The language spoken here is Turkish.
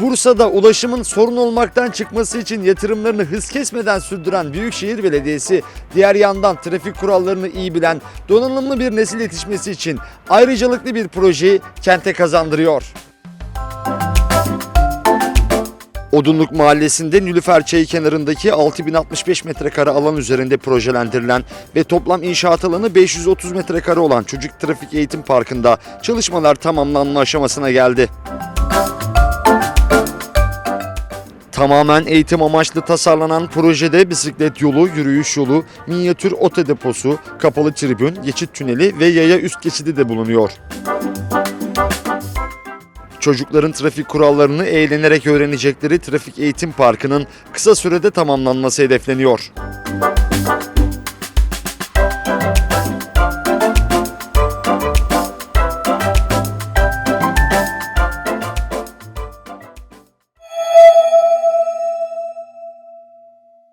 Bursa'da ulaşımın sorun olmaktan çıkması için yatırımlarını hız kesmeden sürdüren Büyükşehir Belediyesi, diğer yandan trafik kurallarını iyi bilen donanımlı bir nesil yetişmesi için ayrıcalıklı bir projeyi kente kazandırıyor. Odunluk Mahallesi'nde Nülüfer Çayı kenarındaki 6065 metrekare alan üzerinde projelendirilen ve toplam inşaat alanı 530 metrekare olan Çocuk Trafik Eğitim Parkı'nda çalışmalar tamamlanma aşamasına geldi. Tamamen eğitim amaçlı tasarlanan projede bisiklet yolu, yürüyüş yolu, minyatür oto deposu, kapalı tribün, geçit tüneli ve yaya üst geçidi de bulunuyor. Çocukların trafik kurallarını eğlenerek öğrenecekleri Trafik Eğitim Parkı'nın kısa sürede tamamlanması hedefleniyor.